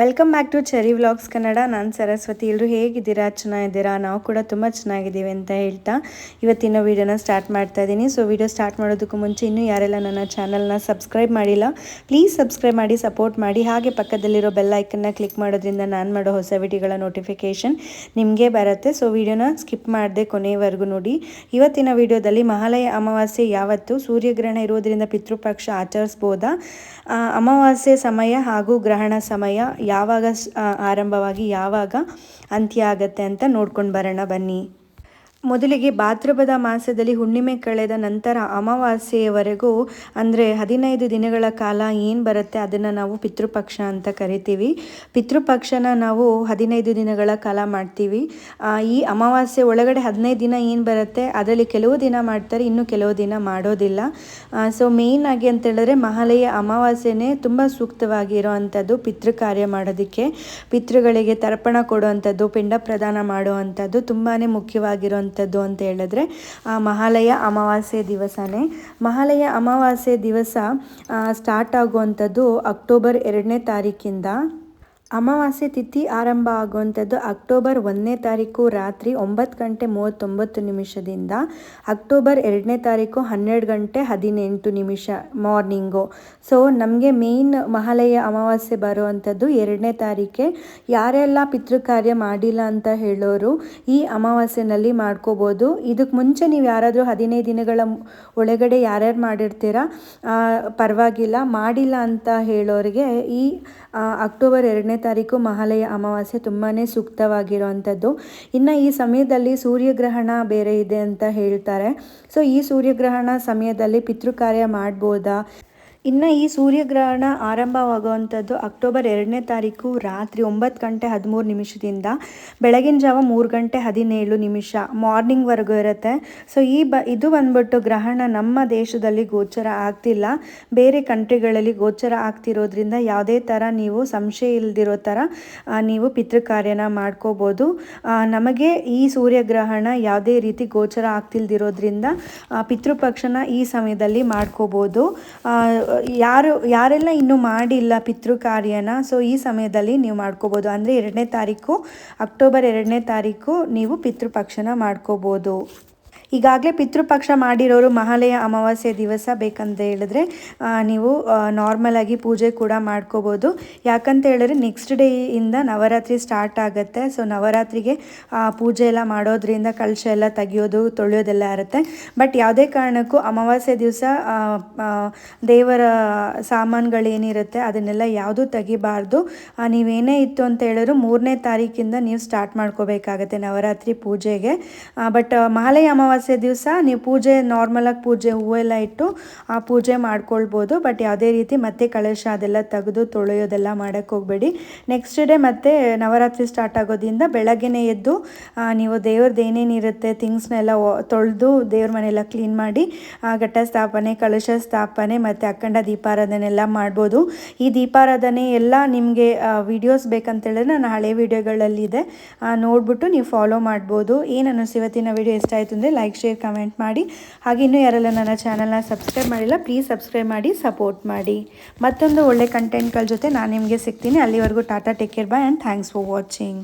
Welcome back to cherry vlogs Kannada ನಾನು ಸರಸ್ವತಿ. ಎಲ್ಲರೂ ಹೇಗಿದ್ದೀರಾ? ಚೆನ್ನಾಗಿದ್ದೀರಾ? ನಾವು ಕೂಡ ತುಂಬ ಚೆನ್ನಾಗಿದ್ದೀವಿ ಅಂತ ಹೇಳ್ತಾ ಇವತ್ತಿನ ವೀಡಿಯೋನ ಸ್ಟಾರ್ಟ್ ಮಾಡ್ತಾ ಇದ್ದೀನಿ. ಸೊ ವೀಡಿಯೋ ಸ್ಟಾರ್ಟ್ ಮಾಡೋದಕ್ಕೂ ಮುಂಚೆ ಇನ್ನೂ ಯಾರೆಲ್ಲ ನನ್ನ ಚಾನಲ್ನ ಸಬ್ಸ್ಕ್ರೈಬ್ ಮಾಡಿಲ್ಲ ಪ್ಲೀಸ್ ಸಬ್ಸ್ಕ್ರೈಬ್ ಮಾಡಿ ಸಪೋರ್ಟ್ ಮಾಡಿ. ಹಾಗೆ ಪಕ್ಕದಲ್ಲಿರೋ ಬೆಲ್ ಐಕನ್ನ ಕ್ಲಿಕ್ ಮಾಡೋದ್ರಿಂದ ನಾನು ಮಾಡೋ ಹೊಸ ವಿಡಿಯೋಗಳ ನೋಟಿಫಿಕೇಷನ್ ನಿಮಗೆ ಬರುತ್ತೆ. ಸೊ ವೀಡಿಯೋನ ಸ್ಕಿಪ್ ಮಾಡದೆ ಕೊನೆಯವರೆಗೂ ನೋಡಿ. ಇವತ್ತಿನ ವೀಡಿಯೋದಲ್ಲಿ ಮಹಾಲಯ ಅಮಾವಾಸ್ಯೆ ಯಾವತ್ತು? ಸೂರ್ಯಗ್ರಹಣ ಇರೋದ್ರಿಂದ ಪಿತೃಪಕ್ಷ ಆಚರಿಸ್ಬೋದಾ? ಅಮಾವಾಸ್ಯೆ ಸಮಯ ಹಾಗೂ ಗ್ರಹಣ ಸಮಯ ಯಾವಾಗ ಆರಂಭವಾಗಿ ಯಾವಾಗ ಅಂತ್ಯ ಆಗತ್ತೆ ಅಂತ ನೋಡ್ಕೊಂಡು ಬರೋಣ ಬನ್ನಿ. ಮೊದಲಿಗೆ ಭಾದ್ರಪದ ಮಾಸದಲ್ಲಿ ಹುಣ್ಣಿಮೆ ಕಳೆದ ನಂತರ ಅಮಾವಾಸ್ಯೆಯವರೆಗೂ, ಅಂದರೆ ಹದಿನೈದು ದಿನಗಳ ಕಾಲ ಏನು ಬರುತ್ತೆ ಅದನ್ನು ನಾವು ಪಿತೃಪಕ್ಷ ಅಂತ ಕರಿತೀವಿ. ಪಿತೃಪಕ್ಷನ ನಾವು ಹದಿನೈದು ದಿನಗಳ ಕಾಲ ಮಾಡ್ತೀವಿ. ಈ ಅಮಾವಾಸ್ಯೆ ಒಳಗಡೆ ಹದಿನೈದು ದಿನ ಏನು ಬರುತ್ತೆ, ಅದರಲ್ಲಿ ಕೆಲವು ದಿನ ಮಾಡ್ತಾರೆ, ಇನ್ನು ಕೆಲವು ದಿನ ಮಾಡೋದಿಲ್ಲ. ಸೊ ಮೇಯ್ನ್ ಆಗಿ ಅಂತ ಹೇಳಿದ್ರೆ ಮಹಾಲಯ ಅಮಾವಾಸ್ಯೆನೇ ತುಂಬ ಸೂಕ್ತವಾಗಿರೋ ಅಂಥದ್ದು ಪಿತೃ ಕಾರ್ಯ ಮಾಡೋದಕ್ಕೆ. ಪಿತೃಗಳಿಗೆ ತರ್ಪಣ ಕೊಡುವಂಥದ್ದು, ಪಿಂಡ ಪ್ರದಾನ ಮಾಡುವಂಥದ್ದು ತುಂಬಾ ಮುಖ್ಯವಾಗಿರುವಂಥದ್ದು ಅಂತ ಹೇಳಿದ್ರೆ, ಆ, ಮಹಾಲಯ ಅಮಾವಾಸ್ಯೆ ದಿವಸನೇ. ಮಹಾಲಯ ಅಮಾವಾಸ್ಯೆ ದಿವಸ ಸ್ಟಾರ್ಟ್ ಆಗುವಂಥದ್ದು ಅಕ್ಟೋಬರ್ ಎರಡನೇ ತಾರೀಕಿಂದ. ಅಮಾವಾಸ್ಯೆ ತಿಥಿ ಆರಂಭ ಆಗುವಂಥದ್ದು ಅಕ್ಟೋಬರ್ ಒಂದನೇ ತಾರೀಕು ರಾತ್ರಿ ಒಂಬತ್ತು ಗಂಟೆ ಮೂವತ್ತೊಂಬತ್ತು ನಿಮಿಷದಿಂದ ಅಕ್ಟೋಬರ್ ಎರಡನೇ ತಾರೀಕು ಹನ್ನೆರಡು ಗಂಟೆ ಹದಿನೆಂಟು ನಿಮಿಷ ಮಾರ್ನಿಂಗು. ಸೊ ನಮಗೆ ಮೇಯ್ನ್ ಮಹಾಲಯ ಅಮಾವಾಸ್ಯೆ ಬರುವಂಥದ್ದು ಎರಡನೇ ತಾರೀಕೆ. ಯಾರೆಲ್ಲ ಪಿತೃಕಾರ್ಯ ಮಾಡಿಲ್ಲ ಅಂತ ಹೇಳೋರು ಈ ಅಮಾವಾಸ್ಯೆನಲ್ಲಿ ಮಾಡ್ಕೋಬೋದು. ಇದಕ್ಕೆ ಮುಂಚೆ ನೀವು ಯಾರಾದರೂ ಹದಿನೈದು ದಿನಗಳ ಒಳಗಡೆ ಯಾರ್ಯಾರು ಮಾಡಿರ್ತೀರಾ? ಪರವಾಗಿಲ್ಲ. ಮಾಡಿಲ್ಲ ಅಂತ ಹೇಳೋರಿಗೆ ಈ ಅಕ್ಟೋಬರ್ ಎರಡನೇ ತಾರೀಕು ಮಹಾಲಯ ಅಮಾವಾಸ್ಯೆ ತುಂಬಾ ಸೂಕ್ತವಾಗಿರುವಂಥದ್ದು. ಇನ್ನು ಈ ಸಮಯದಲ್ಲಿ ಸೂರ್ಯಗ್ರಹಣ ಬೇರೆ ಇದೆ ಅಂತ ಹೇಳ್ತಾರೆ. ಸೊ ಈ ಸೂರ್ಯಗ್ರಹಣ ಸಮಯದಲ್ಲಿ ಪಿತೃ ಕಾರ್ಯ ಮಾಡ್ಬೋದಾ? ಇನ್ನು ಈ ಸೂರ್ಯಗ್ರಹಣ ಆರಂಭವಾಗುವಂಥದ್ದು ಅಕ್ಟೋಬರ್ ಎರಡನೇ ತಾರೀಕು ರಾತ್ರಿ ಒಂಬತ್ತು ಗಂಟೆ ಹದಿಮೂರು ನಿಮಿಷದಿಂದ ಬೆಳಗಿನ ಜಾವ ಮೂರು ಗಂಟೆ ಹದಿನೇಳು ನಿಮಿಷ ಮಾರ್ನಿಂಗ್ವರೆಗೂ ಇರುತ್ತೆ. ಸೊ, ಈ ಬ, ಇದು ಬಂದ್ಬಿಟ್ಟು ಗ್ರಹಣ ನಮ್ಮ ದೇಶದಲ್ಲಿ ಗೋಚರ ಆಗ್ತಿಲ್ಲ. ಬೇರೆ ಕಂಟ್ರಿಗಳಲ್ಲಿ ಗೋಚರ ಆಗ್ತಿರೋದ್ರಿಂದ ಯಾವುದೇ ಥರ ನೀವು ಸಂಶಯ ಇಲ್ದಿರೋ ಥರ ನೀವು ಪಿತೃಕಾರ್ಯನ ಮಾಡ್ಕೋಬೋದು. ನಮಗೆ ಈ ಸೂರ್ಯಗ್ರಹಣ ಯಾವುದೇ ರೀತಿ ಗೋಚರ ಆಗ್ತಿಲ್ದಿರೋದ್ರಿಂದ ಪಿತೃಪಕ್ಷನ ಈ ಸಮಯದಲ್ಲಿ ಮಾಡ್ಕೋಬೋದು. ಯಾರು, ಯಾರೆಲ್ಲ ಇನ್ನೂ ಮಾಡಿಲ್ಲ ಪಿತೃ ಕಾರ್ಯನ ಸೊ ಈ ಸಮಯದಲ್ಲಿ ನೀವು ಮಾಡ್ಕೋಬೋದು. ಅಂದರೆ ಎರಡನೇ ತಾರೀಕು, ಅಕ್ಟೋಬರ್ ಎರಡನೇ ತಾರೀಕು ನೀವು ಪಿತೃಪಕ್ಷನ ಮಾಡ್ಕೋಬೋದು. ಈಗಾಗಲೇ ಪಿತೃಪಕ್ಷ ಮಾಡಿರೋರು ಮಹಾಲಯ ಅಮಾವಾಸ್ಯೆ ದಿವಸ ಬೇಕಂತ ಹೇಳಿದ್ರೆ ನೀವು ನಾರ್ಮಲ್ ಆಗಿ ಪೂಜೆ ಕೂಡ ಮಾಡ್ಕೋಬೋದು. ಯಾಕಂತ ಹೇಳಿದ್ರೆ ನೆಕ್ಸ್ಟ್ ಡೇಯಿಂದ ನವರಾತ್ರಿ ಸ್ಟಾರ್ಟ್ ಆಗುತ್ತೆ. ಸೊ ನವರಾತ್ರಿಗೆ ಪೂಜೆ ಎಲ್ಲ ಮಾಡೋದ್ರಿಂದ ಕಳಶ ಎಲ್ಲ ತೆಗಿಯೋದು, ತೊಳೆಯೋದೆಲ್ಲ ಇರುತ್ತೆ. ಬಟ್ ಯಾವುದೇ ಕಾರಣಕ್ಕೂ ಅಮಾವಾಸ್ಯೆ ದಿವಸ ದೇವರ ಸಾಮಾನುಗಳೇನಿರುತ್ತೆ, ಅದನ್ನೆಲ್ಲ ಯಾವುದೂ ತೆಗಿಬಾರ್ದು. ನೀವೇನೇ ಇತ್ತು ಅಂತ ಹೇಳಿದ್ರು ಮೂರನೇ ತಾರೀಕಿಂದ ನೀವು ಸ್ಟಾರ್ಟ್ ಮಾಡ್ಕೋಬೇಕಾಗತ್ತೆ ನವರಾತ್ರಿ ಪೂಜೆಗೆ. ಬಟ್ ಮಹಾಲಯ ಅಮಾವಾಸ್ಯೆ ದಿವಸ ನೀವು ಪೂಜೆ ನಾರ್ಮಲಾಗಿ ಪೂಜೆ ಹೂವೆಲ್ಲ ಇಟ್ಟು ಆ ಪೂಜೆ ಮಾಡ್ಕೊಳ್ಬೋದು. ಬಟ್ ಯಾವುದೇ ರೀತಿ ಮತ್ತೆ ಕಳಶ ಅದೆಲ್ಲ ತೆಗೆದು ತೊಳೆಯೋದೆಲ್ಲ ಮಾಡೋಕ್ಕೆ ಹೋಗಬೇಡಿ. ನೆಕ್ಸ್ಟ್ ಡೇ ಮತ್ತೆ ನವರಾತ್ರಿ ಸ್ಟಾರ್ಟ್ ಆಗೋದ್ರಿಂದ ಬೆಳಗ್ಗೆನೇ ಎದ್ದು ನೀವು ದೇವ್ರದ್ದು ಏನೇನಿರುತ್ತೆ ಥಿಂಗ್ಸ್ನೆಲ್ಲ ತೊಳೆದು ದೇವ್ರ ಮನೆಯೆಲ್ಲ ಕ್ಲೀನ್ ಮಾಡಿ ಆ, ಘಟ ಸ್ಥಾಪನೆ ಕಳಶ ಸ್ಥಾಪನೆ ಮತ್ತು ಅಖಂಡ ದೀಪಾರಾಧನೆ ಎಲ್ಲ ಮಾಡ್ಬೋದು. ಈ ದೀಪಾರಾಧನೆ ಎಲ್ಲ ನಿಮಗೆ ವಿಡಿಯೋಸ್ ಬೇಕಂತೇಳಿದ್ರೆ ನಾನು ಹಳೆ ವಿಡಿಯೋಗಳಲ್ಲಿದೆ ನೋಡ್ಬಿಟ್ಟು ನೀವು ಫಾಲೋ ಮಾಡ್ಬೋದು. ಏನು ಇವತ್ತಿನ ವಿಡಿಯೋ ಇಷ್ಟ ಆಯಿತು ಅಂದರೆ ಲೈಕ್ ಶೇರ್, ಕಮೆಂಟ್ ಮಾಡಿ. ಹಾಗೆ ಇನ್ನೂ ಯಾರೆಲ್ಲ ನನ್ನ ಚಾನಲ್ನ ಸಬ್ಸ್ಕ್ರೈಬ್ ಮಾಡಿಲ್ಲ, ಪ್ಲೀಸ್ ಸಬ್ಸ್ಕ್ರೈಬ್ ಮಾಡಿ, ಸಪೋರ್ಟ್ ಮಾಡಿ. ಮತ್ತೊಂದು ಒಳ್ಳೆ ಕಂಟೆಂಟ್ಗಳ ಜೊತೆ ನಾನು ನಿಮಗೆ ಸಿಗ್ತೀನಿ. ಅಲ್ಲಿವರೆಗೂ tata, take care, bye and thanks for watching.